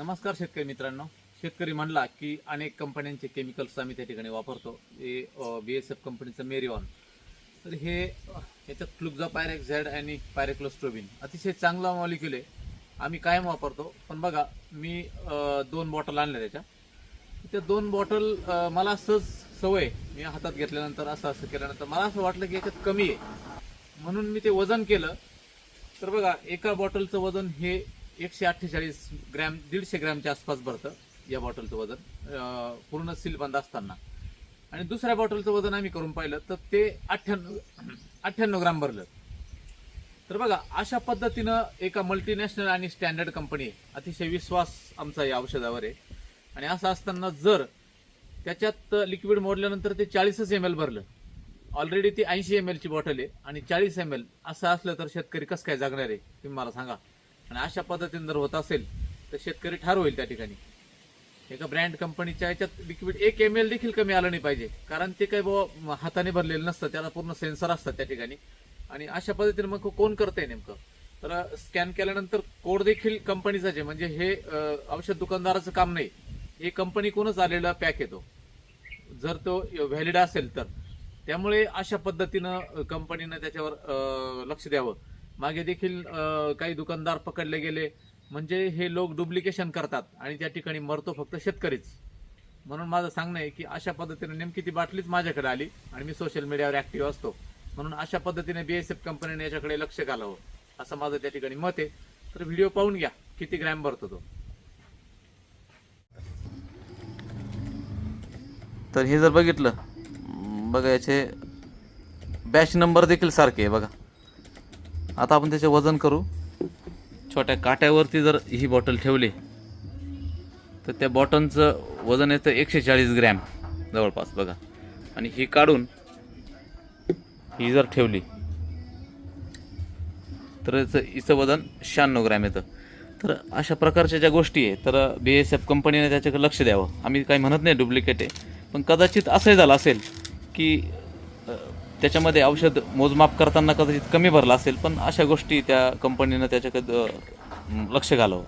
नमस्कार शेतकरी मित्रांनो. शेतकरी म्हणला की अनेक कंपन्यांचे केमिकल्स आम्ही त्या ठिकाणी वापरतो. हे बी एस एफ कंपनीचं मेरिऑन तर हे याच्यात फ्लुक्झा पायरेक झॅड आणि पायरेक्लोस्ट्रोबिन अतिशय चांगला मॉलिक्युल आहे. आम्ही कायम वापरतो. पण बघा मी दोन बॉटल आणल्या त्याच्या. त्या दोन बॉटल मला सहज सवय मी हातात घेतल्यानंतर असं असं केल्यानंतर मला असं वाटलं की याच्यात कमी आहे. म्हणून मी ते वजन केलं. तर बघा एका बॉटलचं वजन हे एकशे अठ्ठेचाळीस ग्रॅम दीडशे ग्रॅमच्या आसपास भरतं या बॉटलचं वजन पूर्ण सील बंद असताना. आणि दुसऱ्या बॉटलचं वजन आम्ही करून पाहिलं तर ते अठ्ठ्याण्णव अठ्ठ्याण्णव ग्राम भरलं. तर बघा अशा पद्धतीनं एका मल्टीनॅशनल आणि स्टँडर्ड कंपनी अतिशय विश्वास आमचा या औषधावर आहे. आणि असं असताना जर त्याच्यात लिक्विड मोडल्यानंतर ते चाळीसच एम एल भरलं. ऑलरेडी ती ऐंशी एम एलची बॉटल आहे आणि चाळीस एम एल असं असलं तर शेतकरी कसं काय जगणार आहे तुम्ही मला सांगा. आणि अशा पद्धतीने जर होत असेल तर शेतकरी ठार होईल त्या ठिकाणी. एका ब्रँड कंपनीच्या याच्यात लिक्विड एक एम एल देखील कमी आलं नाही पाहिजे. कारण ते काही बाबा हाताने भरलेलं नसतं त्याला पूर्ण सेन्सर असतात त्या ठिकाणी. आणि अशा पद्धतीने मग कोण करतंय नेमकं? तर स्कॅन केल्यानंतर कोड देखील कंपनीचाच आहे. म्हणजे हे औषध दुकानदाराचं काम नाही. हे कंपनीकडूनच आलेला पॅक येतो जर तो व्हॅलिड असेल तर. त्यामुळे अशा पद्धतीनं कंपनीनं त्याच्यावर लक्ष द्यावं. मागे देखील काही दुकानदार पकडले गेले. म्हणजे हे लोक डुप्लिकेशन करतात आणि त्या ठिकाणी मरतो फक्त शेतकरीच. म्हणून माझं सांगणं आहे की अशा पद्धतीने नेमकी ती बाटलीच माझ्याकडे आली आणि मी सोशल मीडियावर ऍक्टिव्ह असतो. म्हणून अशा पद्धतीने बीएसएफ कंपनीने याच्याकडे लक्ष घालावं असं माझं त्या ठिकाणी मत आहे. तर व्हिडिओ पाहून घ्या किती ग्रॅम भरतो तो. तर हे जर बघितलं बघा याचे बॅच नंबर देखील सारखे आहे बघा. आता आपण त्याचे वजन करू. छोट्या काट्यावरती जर ही बॉटल ठेवली तर त्या बॉटलचं वजन येतं एकशे चाळीस ग्रॅम जवळपास बघा. आणि ही काढून ही जर ठेवली तर याचं हिचं वजन शहाण्णव ग्रॅम येतं. तर अशा प्रकारच्या ज्या गोष्टी आहे तर बी एस एफ कंपनीने त्याच्याकडे लक्ष द्यावं. आम्ही काही म्हणत नाही डुप्लिकेट आहे पण कदाचित असंही झालं असेल की त्याच्यामध्ये औषध मोजमाप करताना कदाचित कमी भरलं असेल पण अशा गोष्टी त्या कंपनीनं त्याच्याकडे लक्ष घालावं.